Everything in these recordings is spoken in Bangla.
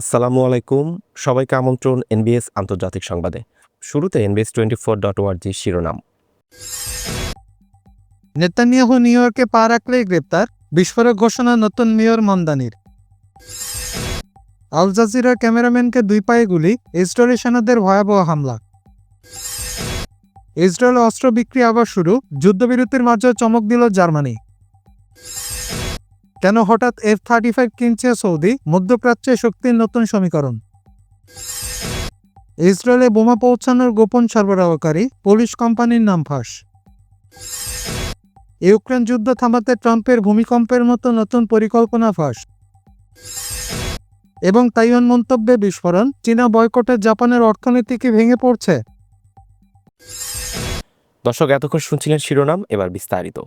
আসসালামু আলাইকুম। সবাইকে আমন্ত্রণ এনবিএস আন্তর্জাতিক সংবাদে। শুরুতে এনবিএস টোয়েন্টি ফোর ডট ওয়ার্জি শিরোনাম। নেতানিয়াহু নিউ ইয়র্কে পা রাখলেই গ্রেপ্তার, বিস্ফোরক ঘোষণা নতুন মেয়র মন্দানির আল জাজিরার ক্যামেরাম্যানকে দুই পায়ে গুলি, ইসরায়েলি সেনাদের ভয়াবহ হামলা। ইসরায়েল অস্ত্র বিক্রি আবার শুরু, যুদ্ধবিরতির মাঝে চমক দিল জার্মানি। কেন হঠাৎ এফ থার্টি ফাইভ কিনছে সৌদি, মধ্যপ্রাচ্যে শক্তির নতুন সমীকরণ? ইসরায়েলে বোমা পৌঁছানোর গোপন সরবরাহকারী, পুলিশ কোম্পানির নাম ফাঁস। ইউক্রেন যুদ্ধ থামাতে ট্রাম্পের ভূমিকম্পের মতো নতুন পরিকল্পনা ফাঁস। এবং তাইওয়ান মন্তব্যে বিস্ফোরণ, চীনা বয়কটে জাপানের অর্থনীতিকে ভেঙে পড়ছে? দর্শক, এতক্ষণ শুনছিলেন শিরোনাম, এবার বিস্তারিত।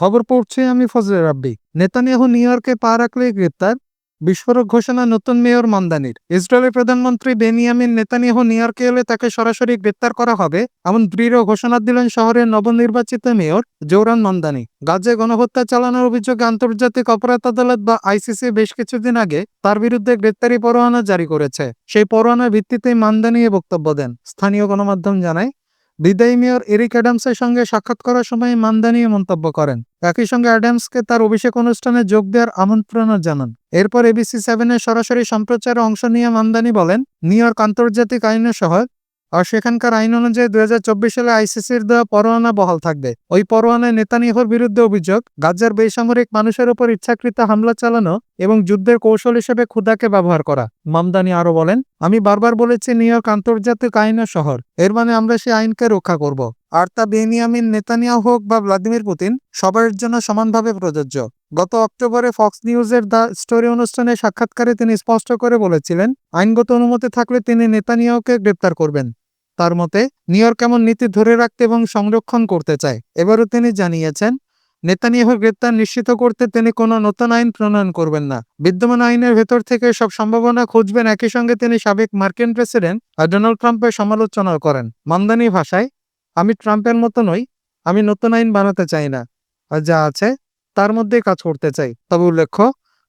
খবর পড়ছে আমি ফজলে রাব্বি। নেতানিয়াহু নিউ ইয়র্কে পা রাখলেই গ্রেপ্তার। বিস্ফোরক ঘোষণা নতুন মেয়র মান্দানির। ইসরায়েলের প্রধানমন্ত্রী বেনিয়ামিন নেতানিয়াহু নিউ ইয়র্কে এলে তাকে সরাসরি গ্রেপ্তার করা হবে, এমন দৃঢ় ঘোষণা দিলেন শহরের নবনির্বাচিত মেয়র জৌরান মান্দানি। গাজে গণহত্যা চালানোর অভিযোগে আন্তর্জাতিক অপরাধ আদালত বা আইসিসি বেশ কিছুদিন আগে তার বিরুদ্ধে গ্রেপ্তারি পরোয়ানা জারি করেছে। সেই পরোয়ানার ভিত্তিতেই মান্দানি এ বক্তব্য দেন। স্থানীয় গণমাধ্যম জানায় বিদায়ী মেয়র এরিক অ্যাডামসের সঙ্গে সাক্ষাৎ করার সময় মান্দানি মন্তব্য করেন। একই সঙ্গে অ্যাডামসকে তার অভিষেক অনুষ্ঠানে যোগ দেওয়ার আমন্ত্রণও জানান। এরপর এবিসি সেভেনের সরাসরি সম্প্রচারে অংশ নিয়ে মানদানি বলেন, নিউ ইয়র্ক আন্তর্জাতিক আইনের সহায়ক আর সেখানকার আইন অনুযায়ী দুই হাজার চব্বিশ সালে আইসিসির দেওয়া পরোয়ানা বহাল থাকবে। ওই পরোয়ানায় নেতানিয়াহুর বিরুদ্ধে অভিযোগ গাজার বেসামরিক মানুষের উপর ইচ্ছাকৃত হামলা চালানো এবং যুদ্ধের কৌশল হিসেবে ক্ষুদাকে ব্যবহার করা। মামদানি আরও বলেন, আমি বারবার বলেছি, নিউ ইয়র্ক আন্তর্জাতিক আইনের শহর, এর মানে আমরা সেই আইনকে রক্ষা করব। আর তা বেনিয়ামিন, নেতানিয়াহু হোক বা ভ্লাদিমির পুতিন সবার জন্য সমানভাবে প্রযোজ্য। গত অক্টোবরে ফক্স নিউজের দ্য স্টোরি অনুষ্ঠানে সাক্ষাৎকারে তিনি স্পষ্ট করে বলেছিলেন, আইনগত অনুমতি থাকলে তিনি নেতানিয়াহুকে গ্রেপ্তার করবেন। তার মতে, নিউ ইয়র্ক এমন নীতি ধরে রাখতে এবং সংরক্ষণ করতে চায়। এবারও তিনি জানিয়েছেন, নেতানিয়াহুর গ্রেপ্তার নিশ্চিত করতে তিনি কোনো নতুন আইন প্রণয়ন করবেন না। বিদ্যমান আইনের ভেতর থেকে সব সম্ভাবনা খুঁজবেন। একই সঙ্গে তিনি সাবেক মার্কিন প্রেসিডেন্ট ডোনাল্ড ট্রাম্পের সমালোচনা করেন। মামদানি ভাষায় আমি ট্রাম্পের মতো নই, আমি নতুন আইন বানাতে চাই না। যা আছে, তার মধ্যেই কাজ করতে চাই। তবে উল্লেখ্য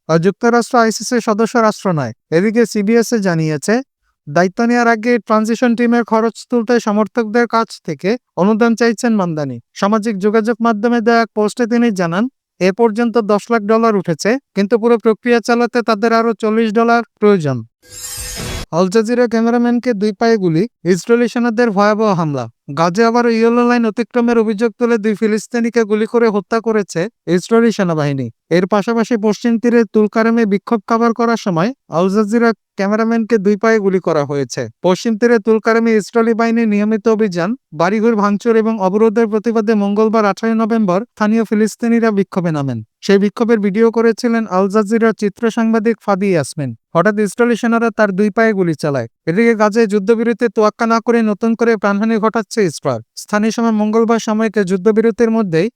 যুক্তরাষ্ট্র আইসিসির সদস্য রাষ্ট্র নয়। এদিকে সিবিএসএ জানিয়েছে, দায়িত্ব নেওয়ার আগে ট্রানজিশন টিমের খরচ তুলতে সমর্থকদের কাছ থেকে অনুদান চাইছেন মান্দানি। সামাজিক যোগাযোগ মাধ্যমে দেওয়া এক পোস্টে তিনি জানান, এ পর্যন্ত দশ লাখ ডলার উঠেছে, কিন্তু পুরো প্রক্রিয়া চালাতে তাদের আরও চল্লিশ ডলার প্রয়োজন। আল জাজিরা ক্যামেরাম্যানকে দুই পায়ে গুলি, ইসরায়েলি সেনাদের ভয়াবহ হামলা। গাজে আবার ইয়েলো লাইন অতিক্রমের অভিযোগ তুলে দুই ফিলিস্তিনিকে গুলি করে হত্যা করেছে ইসরায়েলি সেনাবাহিনী। এর পাশাপাশি পশ্চিম তীরে তুলকারেমে বিক্ষোভ কাভার করার সময় আল জাজিরা ক্যামেরাম্যানকে দুই পায়ে গুলি করা হয়েছে। পশ্চিম তীরে তুলকারেমে ইসরায়েলি বাহিনীর নিয়মিত অভিযান, বাড়িঘর ভাঙচুর এবং অবরোধের প্রতিবাদে মঙ্গলবার আঠারোই নভেম্বর স্থানীয় ফিলিস্তিনিরা বিক্ষোভে নামেন। সেই বিক্ষোভের ভিডিও করেছিলেন আল জাজিরার চিত্র সাংবাদিক ফাদি ইয়াসমিন। হঠাৎ ইসরায়েলি সেনারা তার দুই পায়ে গুলি চালায়। এদিকে গাজে যুদ্ধবিরতি তোয়াক্কা না করে নতুন করে প্রাণহানি ঘটাচ্ছে ইসরায়েল। স্থানীয় সময় মঙ্গলবার সাময়িক যুদ্ধবিরতির মধ্যেই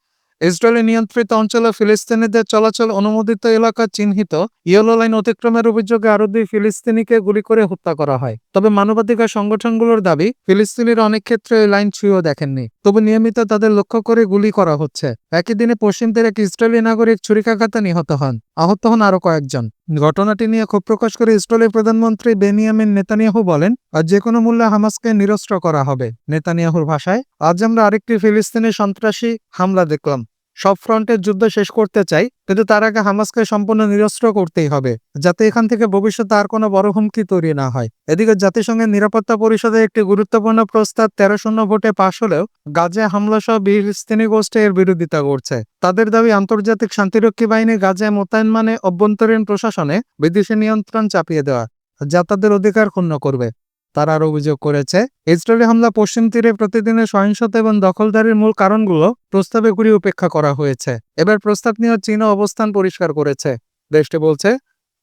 ইসরায়েলি নিয়ন্ত্রিত অঞ্চলে ফিলিস্তিনিদের চলাচল অনুমোদিত এলাকা চিহ্নিত ইয়েলো লাইন অতিক্রমের অভিযোগে আরও দুই ফিলিস্তিনিকে গুলি করে হত্যা করা হয়। তবে মানবাধিকার সংগঠনগুলোর দাবি, ফিলিস্তিনির অনেক ক্ষেত্রে এই লাইন ছুঁয়েও দেখেননি, তবে নিয়মিত তাদের লক্ষ্য করে গুলি করা হচ্ছে। একই দিনে পশ্চিম তীরে এক ইসরায়েলি নাগরিক ছুরিকাঘাতে নিহত হন, আহত হন আরও কয়েকজন। ঘটনাটি নিয়ে ক্ষোভ প্রকাশ করে ইসরায়েলের প্রধানমন্ত্রী বেনিয়ামিন নেতানিয়াহু বলেন আর যে কোনো মূল্যে হামাসকে নিরস্ত্র করা হবে। নেতানিয়াহুর ভাষায়, আজ আমরা আরেকটি ফিলিস্তিনি সন্ত্রাসী হামলা দেখলাম। সব ফ্রন্টের যুদ্ধ শেষ করতে চাই, কিন্তু তার আগে হামাসকে সম্পূর্ণ নিরস্ত্র করতেই হবে, যাতে এখান থেকে ভবিষ্যতে আর কোনো বড় হুমকি তৈরি না হয়। এদিকে জাতিসংঘের নিরাপত্তা পরিষদে একটি গুরুত্বপূর্ণ প্রস্তাব তেরো শূন্য ভোটে পাশ হলেও গাজে হামলা সহ ফিলিস্তিনি গোষ্ঠী এর বিরোধিতা করছে। তাদের দাবি, আন্তর্জাতিক শান্তিরক্ষী বাহিনী গাজায় মোতায়েন মানে অভ্যন্তরীণ প্রশাসনে বিদেশি নিয়ন্ত্রণ চাপিয়ে দেওয়া, যা তাদের অধিকার ক্ষুণ্ণ করবে। তারা আরও অভিযোগ করেছে। ইসরায়েলি হামলা পশ্চিম তীরে প্রতিদিনের সহিংসতা এবং দখলদারির মূল কারণগুলো প্রস্তাবে ঘুরি উপেক্ষা করা হয়েছে। এবার প্রস্তাব নিয়ে চীনও অবস্থান পরিষ্কার করেছে। দেশটি বলছে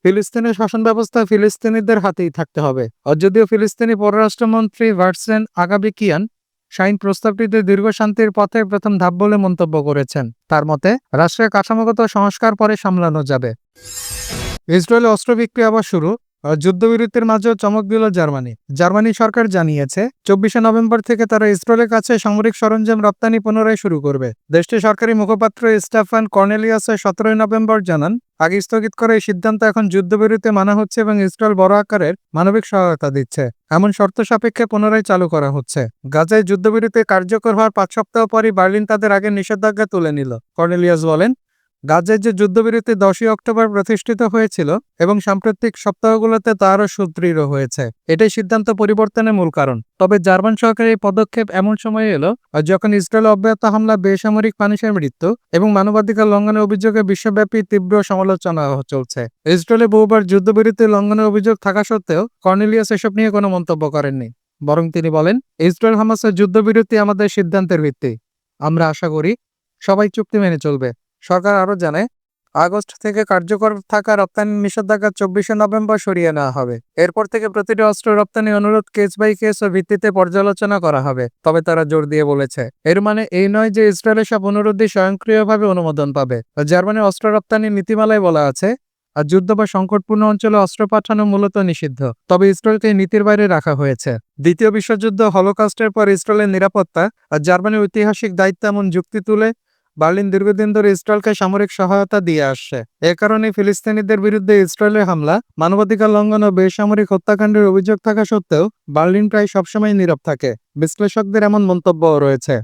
ফিলিস্তিনের শাসন ব্যবস্থা ফিলিস্তিনিদের হাতেই থাকতে হবে। আর যদিও ফিলিস্তিনি পররাষ্ট্রমন্ত্রী ভার্সেন আগাবিকিয়ান শাইন প্রস্তাবটিতে দীর্ঘ শান্তির পথে প্রথম ধাপ বলে মন্তব্য করেছেন। তার মতে, রাষ্ট্রের কাঠামোগত সংস্কার পরে সামলানো যাবে। ইসরায়েলে অস্ত্র বিক্রি আবার শুরু। যুদ্ধবিরতির মাঝেও চমক দিল জার্মানি। জার্মানি সরকার জানিয়েছে, চব্বিশে নভেম্বর থেকে তারা ইসরায়েলের কাছে সামরিক সরঞ্জাম রপ্তানি পুনরায় শুরু করবে। দেশটির সরকারি মুখপাত্র স্টাফান কর্নেলিয়াসের সতেরোই নভেম্বর জানান, আগে স্থগিত করা এই সিদ্ধান্ত এখন যুদ্ধবিরতি মানা হচ্ছে এবং ইসরায়েল বড় আকারের মানবিক সহায়তা দিচ্ছে। এমন শর্ত সাপেক্ষে পুনরায় চালু করা হচ্ছে। গাজায় যুদ্ধবিরতি কার্যকর হওয়ার পাঁচ সপ্তাহ পরই বার্লিন তাদের আগে নিষেধাজ্ঞা তুলে নিল। কর্নেলিয়াস বলেন গাজায় যে যুদ্ধবিরতি দশই অক্টোবর প্রতিষ্ঠিত হয়েছিল এবং সাম্প্রতিক সপ্তাহগুলোতে তা আরও সুদৃঢ় হয়েছে, এটাই সিদ্ধান্ত পরিবর্তনের মূল কারণ। তবে জার্মান সরকারের এই পদক্ষেপ এমন সময়ে এলো যখন ইসরায়েল অব্যাহত হামলা, বেসামরিক মানুষের মৃত্যু এবং মানবাধিকার লঙ্ঘনের অভিযোগে বিশ্বব্যাপী তীব্র সমালোচনা চলছে। ইসরায়েলে বহুবার যুদ্ধবিরতি লঙ্ঘনের অভিযোগ থাকা সত্ত্বেও কর্নেলিয়াস এসব নিয়ে কোনো মন্তব্য করেননি। বরং তিনি বলেন, ইসরায়েল হামাসের যুদ্ধবিরতি আমাদের সিদ্ধান্তের ভিত্তি। আমরা আশা করি সবাই চুক্তি মেনে চলবে। সরকার আরও জানায়, আগস্ট থেকে কার্যকর থাকা রপ্তানি নিষেধাজ্ঞা চব্বিশে নভেম্বর সরিয়ে নেওয়া হবে। এরপর থেকে প্রতিটি অস্ত্র রপ্তানি অনুরোধ কেস বাই কেস ও ভিত্তিতে পর্যালোচনা করা হবে। তবে তারা জোর দিয়ে বলেছে, এর মানে এই নয় যে ইসরায়েলের সব অনুরোধই স্বয়ংক্রিয়ভাবে অনুমোদন পাবে। জার্মানির অস্ত্র রপ্তানি নীতিমালায় বলা আছে, আর যুদ্ধ বা সংকটপূর্ণ অঞ্চলে অস্ত্র পাঠানো মূলত নিষিদ্ধ। তবে ইসরায়েলকে নীতির বাইরে রাখা হয়েছে। দ্বিতীয় বিশ্বযুদ্ধ হলোকাস্টের পর ইসরায়েলের নিরাপত্তা আর জার্মানির ঐতিহাসিক দায়িত্ব এমন যুক্তি তুলে বার্লিন দীর্ঘদিন ধরে ইসরায়েলকে সামরিক সহায়তা দিয়ে আসছে। এ কারণে ফিলিস্তিনিদের বিরুদ্ধে ইসরায়েলের হামলা, মানবাধিকার লঙ্ঘন ও বেসামরিক হত্যাকাণ্ডের অভিযোগ থাকা সত্ত্বেও বার্লিন প্রায় সবসময় নীরব থাকে। বিশ্লেষকদের এমন মন্তব্যও রয়েছে।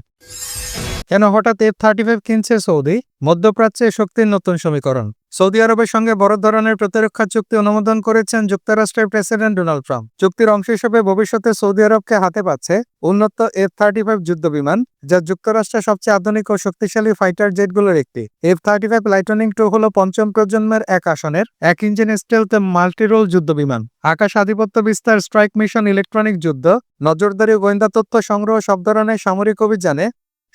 কেন হঠাৎ এফ থার্টি ফাইভ কিনছে সৌদি? মধ্যপ্রাচ্যে শক্তির নতুন সমীকরণ। সৌদি আরবের সঙ্গে বড় ধরনের প্রতিরক্ষা চুক্তি অনুমোদন করেছেন যুক্তরাষ্ট্রের প্রেসিডেন্ট ডোনাল্ড ট্রাম্প। চুক্তির অংশ হিসেবে ভবিষ্যতে সৌদি আরবকে হাতে পাচ্ছে উন্নত এফ থার্টি ফাইভ যুদ্ধ বিমান যা যুক্তরাষ্ট্রের সবচেয়ে আধুনিক ও শক্তিশালী ফাইটার জেটগুলোর একটি। F thirty five lightning two হল পঞ্চম প্রজন্মের এক আসনের, এক ইঞ্জিন স্টেলথ মাল্টিরোল যুদ্ধ বিমান আকাশ আধিপত্য বিস্তার স্ট্রাইক মিশন ইলেকট্রনিক যুদ্ধ, নজরদারি গোয়েন্দা তথ্য সংগ্রহ সব ধরনের সামরিক অভিযানে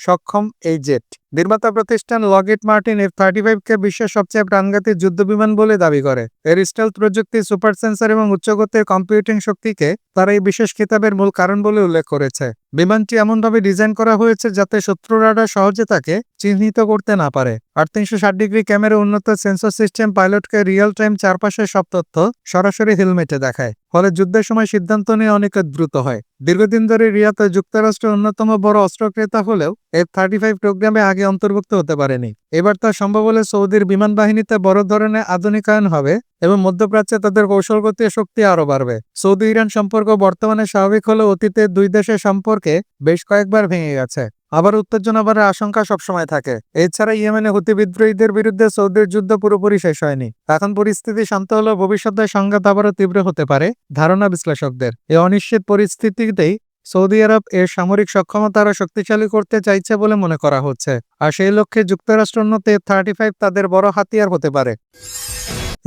সক্ষম এই জেট। নির্মাতা প্রতিষ্ঠান লগিট মার্টিন এফ থার্টি ফাইভকে বিশ্বের সবচেয়ে প্রাণঘাতী যুদ্ধবিমান বলে দাবি করে। এর স্টেলথ প্রযুক্তি সুপার সেন্সর এবং উচ্চগতির কম্পিউটিং শক্তিকে তারা এই বিশেষ কিতাবের মূল কারণ বলে উল্লেখ করেছে। বিমানটি এমনভাবে ডিজাইন করা হয়েছে যাতে শত্রু রাডার সহজে তাকে চিহ্নিত করতে না পারে। আর তিনশো ষাট ডিগ্রি ক্যামেরা উন্নত সেন্সর সিস্টেম পাইলটকে রিয়েল টাইম চারপাশের সব তথ্য সরাসরি হেলমেটে দেখায়, ফলে যুদ্ধের সময় সিদ্ধান্ত নিয়ে অনেক দ্রুত হয়। দীর্ঘদিন ধরে রিয়াতে যুক্তরাষ্ট্রের অন্যতম বড় অস্ত্র ক্রেতা হলেও এফ থার্টি ফাইভ প্রোগ্রামে আগে অন্তর্ভুক্ত হতে পারেনি। এবার তা সম্ভব হলে সৌদির বিমান বাহিনীতে বড় ধরনের আধুনিকায়ন হবে এবং মধ্যপ্রাচ্যে তাদের কৌশলগত শক্তি আরও বাড়বে। সৌদি ইরান সম্পর্ক বর্তমানে স্বাভাবিক হলেও অতীতে দুই দেশের সম্পর্কে বেশ কয়েকবার ভেঙে গেছে। আবার উত্তেজনা বাড়ার আশঙ্কা সবসময় থাকে। এছাড়া ইয়েমেনে হুতি বিদ্রোহীদের বিরুদ্ধে সৌদির যুদ্ধ পুরোপুরি শেষ হয়নি। এখন পরিস্থিতি শান্ত হলেও ভবিষ্যতে সংঘাত আবারও তীব্র হতে পারে, ধারণা বিশ্লেষকদের। এই অনিশ্চিত পরিস্থিতিতেই সৌদি আরব এর সামরিক সক্ষমতা আরও শক্তিশালী করতে চাইছে বলে মনে করা হচ্ছে, আর সেই লক্ষ্যে যুক্তরাষ্ট্র উন্নত থার্টি ফাইভ তাদের বড় হাতিয়ার হতে পারে।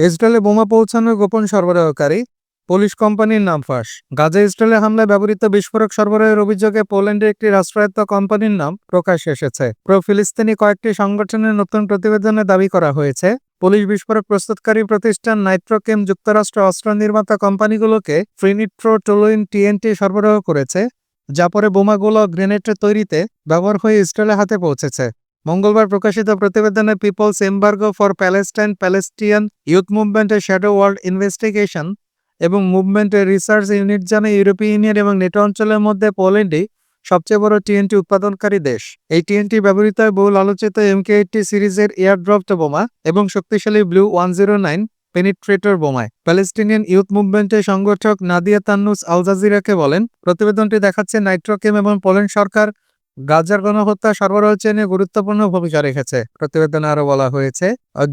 ইসরায়েলে বোমা পৌঁছানোর গোপন সরবরাহকারী পুলিশ কোম্পানির নাম ফাঁস। গাজা ইসরায়েলে হামলায় ব্যবহৃত বিস্ফোরক সরবরাহের অভিযোগে পোল্যান্ডের একটি রাষ্ট্রায়ত্ত কোম্পানির নাম প্রকাশ্যে এসেছে। প্রো ফিলিস্তিনি কয়েকটি সংগঠনের নতুন প্রতিবেদনে দাবি করা হয়েছে, পুলিশ বিস্ফোরক প্রস্তুতকারী প্রতিষ্ঠান নাইট্রোকেম যুক্তরাষ্ট্র অস্ত্র নির্মাতা কোম্পানিগুলোকে ফ্রিনিট্রো টোলোইন টিএনটি সরবরাহ করেছে, যা পরে বোমাগুলো ও গ্রেনেডের তৈরিতে ব্যবহার হয়ে ইসরায়েলের হাতে পৌঁছেছে। মঙ্গলবার প্রকাশিত প্রতিবেদনে people's embargo for Palestine Palestinian youth মুভমেন্টের shadow world investigation এবং মুভমেন্টের রিসার্চ ইউনিট জানে ইউরোপীয় ইউনিয়ন এবং নেটো অঞ্চলের মধ্যে পোল্যান্ডই সবচেয়ে বড় টিএনটি উৎপাদনকারী দেশ। এই টিএনটি ব্যবহৃত হয় বহুল আলোচিত এমকে এইটটি সিরিজের এয়ারড্রপড বোমা এবং শক্তিশালী blue one zero nine penetrator বোমায়। Palestinian youth মুভমেন্টের সংগঠক নাদিয়া তান্নুস আল জাজিরাকে বলেন, প্রতিবেদনটি দেখাচ্ছে নাইট্রোকেম এবং পোল্যান্ড সরকার গাজার গণহত্যা, সরবরাহ চেনে গুরুত্বপূর্ণ ভূমিকা রেখেছে। প্রতিবেদনে আরও বলা হয়েছে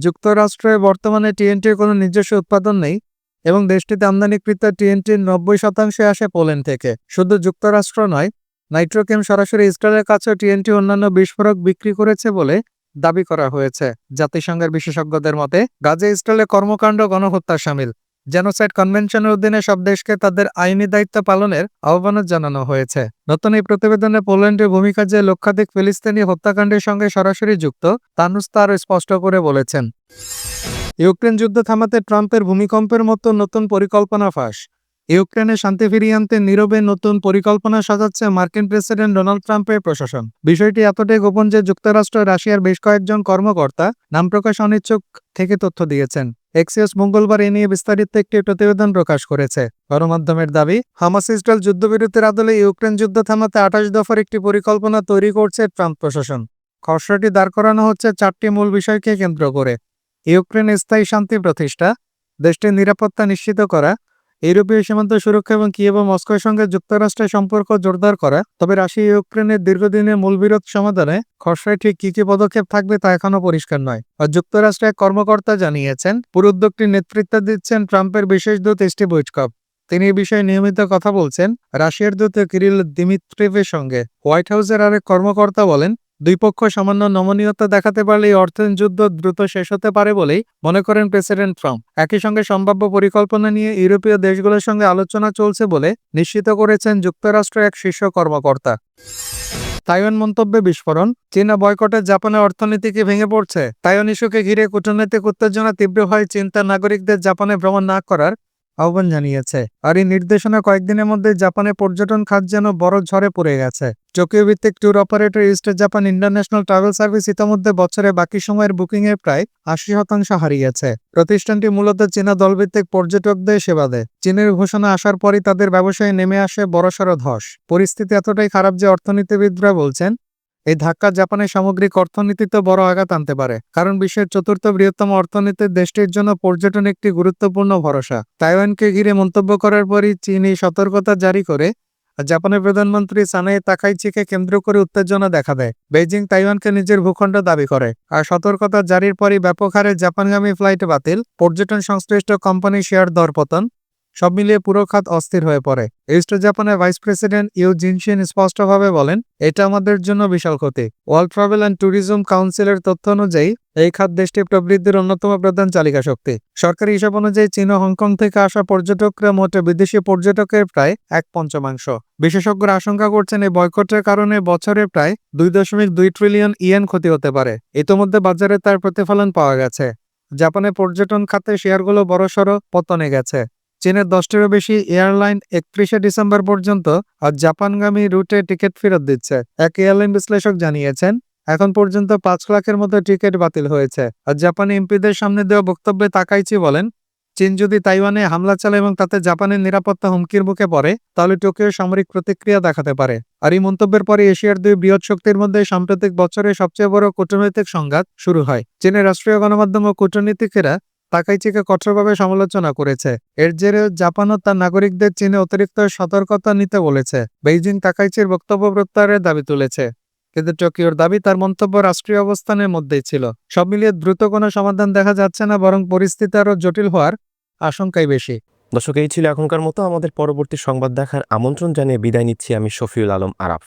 যুক্তরাষ্ট্রে বর্তমানে টিএনটির কোনো নিজস্ব উৎপাদন নেই। এবং দেশটিতে আমদানিকৃত টিএনটির নব্বই শতাংশে আসে পোল্যান্ড থেকে। শুধু যুক্তরাষ্ট্র নয়, নাইট্রোকেম সরাসরি ইসরায়েলের কাছে টিএনটি অন্যান্য বিস্ফোরক বিক্রি করেছে বলে দাবি করা হয়েছে। জাতিসংঘের বিশেষজ্ঞদের মতে, গাজে ইসরায়েলের কর্মকাণ্ড গণহত্যা সামিল। জেনোসাইড কনভেনশনের অধীনে সব দেশকে তাদের আইনি দায়িত্ব পালনের আহ্বান জানানো হয়েছে। নতুন এই প্রতিবেদনে পোল্যান্ডের ভূমিকা যে লক্ষাধিক ফিলিস্তিনি হত্যাকাণ্ডের সঙ্গে সরাসরি যুক্ত তানুস তার স্পষ্ট করে বলেছেন। ইউক্রেন যুদ্ধ থামাতে ট্রাম্পের ভূমিকম্পের মতো নতুন পরিকল্পনা ফাঁস। ইউক্রেনে শান্তি ফিরিয়ে আনতে নীরবে নতুন পরিকল্পনা সাজাচ্ছে মার্কিন প্রেসিডেন্ট ডোনাল্ড ট্রাম্পের প্রশাসন। বিষয়টি এতটাই গোপন যে যুক্তরাষ্ট্র, রাশিয়ার বেশ কয়েকজন কর্মকর্তা নাম প্রকাশ অনিচ্ছুক থেকে তথ্য দিয়েছেন। এক্সিওস মঙ্গলবার এ নিয়ে বিস্তারিত একটি প্রতিবেদন প্রকাশ করেছে। গণমাধ্যমের দাবি, হামাস ইসরায়েল যুদ্ধবিরতির আদলে ইউক্রেন যুদ্ধ থামাতে আঠাশ দফার একটি পরিকল্পনা তৈরি করছে ট্রাম্প প্রশাসন। খসড়াটি দাঁড় করানো হচ্ছে চারটি মূল বিষয়কে কেন্দ্র করে। ইউক্রেনে স্থায়ী শান্তি প্রতিষ্ঠা, দেশটির নিরাপত্তা নিশ্চিত করা, ইউরোপীয় সীমান্ত সুরক্ষা এবং কিয়েভ মস্কোর সঙ্গে যুক্তরাষ্ট্রের সম্পর্ক জোরদার করা, তবে রাশিয়া ইউক্রেনের দীর্ঘদিনের মূল বিরোধ সমাধানে খসড়ায় ঠিক কি কি পদক্ষেপ থাকবে তা এখনও পরিষ্কার নয়। আর যুক্তরাষ্ট্রের এক কর্মকর্তা জানিয়েছেন, পুরো উদ্যোগটির নেতৃত্ব দিচ্ছেন ট্রাম্পের বিশেষ দূত স্টিভ উইটকপ তিনি এই বিষয়ে নিয়মিত কথা বলছেন, রাশিয়ার দূত কিরিল দিমিত্রিভের সঙ্গে। হোয়াইট হাউসের আরেক কর্মকর্তা বলেন দুই পক্ষ সামান্য নমনীয়তা দেখাতে পারলে অর্থায়ন যুদ্ধ দ্রুত শেষ হতে পারে বলেই মনে করেন প্রেসিডেন্ট ট্রাম্প। একই সঙ্গে সম্ভাব্য পরিকল্পনা নিয়ে ইউরোপীয় দেশগুলোর সঙ্গে আলোচনা চলছে বলে নিশ্চিত করেছেন যুক্তরাষ্ট্রের এক শীর্ষ কর্মকর্তা। তাইওয়ান মন্তব্যে বিস্ফোরণ, চীনা বয়কটে জাপানের অর্থনীতি কি ভেঙে পড়ছে? তাইওয়ান ইস্যুকে ঘিরে কূটনৈতিক উত্তেজনা তীব্র হয় চিন্তা নাগরিকদের জাপানে ভ্রমণ না করার আহ্বান জানিয়েছে। আর এই নির্দেশনা কয়েকদিনের মধ্যে জাপানের পর্যটন খাত যেন বড় ঝড়ে পড়ে গেছে। টোকিও ভিত্তিক tour operator east Japan international travel service ইতিমধ্যে বছরে বাকি সময়ের বুকিং এর প্রায় আশি শতাংশ হারিয়েছে। প্রতিষ্ঠানটি মূলত চীনা দলভিত্তিক পর্যটকদের সেবা দেয়। চীনের ঘোষণা আসার পরই তাদের ব্যবসায় নেমে আসে বড়সড় ধস। পরিস্থিতি এতটাই খারাপ যে অর্থনীতিবিদরা বলছেন এই ধাক্কা জাপানের সামগ্রিক অর্থনীতিতে বড় আঘাত আনতে পারে, কারণ বিশ্বের চতুর্থ বৃহত্তম অর্থনীতির দেশটির জন্য পর্যটন একটি গুরুত্বপূর্ণ ভরসা। তাইওয়ানকে ঘিরে মন্তব্য করার পরই চীন এই সতর্কতা জারি করে জাপানের প্রধানমন্ত্রী সানাই তাকাইচিকে কেন্দ্র করে উত্তেজনা দেখা দেয়। বেইজিং তাইওয়ানকে নিজের ভূখণ্ড দাবি করে, আর সতর্কতা জারির পরই ব্যাপক হারে জাপানগামী ফ্লাইট বাতিল। পর্যটন সংশ্লিষ্ট কোম্পানি শেয়ার দরপতন সব মিলিয়ে পুরো খাত অস্থির হয়ে পড়ে। ইস্ট জাপানের ভাইস প্রেসিডেন্ট ইউ জিনশিন স্পষ্টভাবে বলেন, এটা আমাদের জন্য বিশাল ক্ষতি। ওয়ার্ল্ড ট্রাভেল অ্যান্ড ট্যুরিজম কাউন্সিলের তথ্য অনুযায়ী, এই খাত দেশটির প্রবৃদ্ধির অন্যতম প্রধান চালিকা শক্তি। সরকারি হিসাব অনুযায়ী চীন ও হংকং থেকে আসা পর্যটকরা মোটে বিদেশি পর্যটকের প্রায় এক পঞ্চমাংশ। বিশেষজ্ঞরা আশঙ্কা করছেন এই বয়কটের কারণে বছরে প্রায় দুই দশমিক দুই ট্রিলিয়ন ইয়েন ক্ষতি হতে পারে। ইতোমধ্যে বাজারে তার প্রতিফলন পাওয়া গেছে। জাপানের পর্যটন খাতে শেয়ারগুলো বড়সড় পতনে গেছে। চীনের দশটিরও বেশি এয়ারলাইন একত্রিশে ডিসেম্বর পর্যন্ত জাপানগামী রুটে টিকিট ফেরত দিচ্ছে। এক এয়ারলাইন বিশ্লেষক জানিয়েছেন, এখন পর্যন্ত পাঁচ লাখের মতো টিকিট বাতিল হয়েছে। আর জাপানি এমপিদের সামনে দেওয়া বক্তব্যে তাকাইচি বলেন, চীন যদি তাইওয়ানে হামলা চালায় এবং তাতে জাপানের নিরাপত্তা হুমকির মুখে পড়ে, তাহলে টোকিও সামরিক প্রতিক্রিয়া দেখাতে পারে। আর এই মন্তব্যের পরে এশিয়ার দুই বৃহৎ শক্তির মধ্যে সাম্প্রতিক বছরে সবচেয়ে বড় কূটনৈতিক সংঘাত শুরু হয়। চীনের রাষ্ট্রীয় গণমাধ্যম ও কূটনীতিকেরা তাকাইচিকে কঠোরভাবে সমালোচনা করেছে। এর জেরে জাপানও তার নাগরিকদের চীনে অতিরিক্ত সতর্কতা নিতে বলেছে। বেইজিং তাকাইচির বক্তব্য প্রত্যাহারের দাবি তুলেছে। কিন্তু টোকিওর দাবি তার মন্তব্য রাষ্ট্রীয় অবস্থানের মধ্যেই ছিল। সব মিলিয়ে দ্রুত কোনো সমাধান দেখা যাচ্ছে না, বরং পরিস্থিতি আরও জটিল হওয়ার আশঙ্কাই বেশি। দর্শক, এই ছিল এখনকার মতো। আমাদের পরবর্তী সংবাদ দেখার আমন্ত্রণ জানিয়ে বিদায় নিচ্ছি আমি শফিউল আলম আরাফ।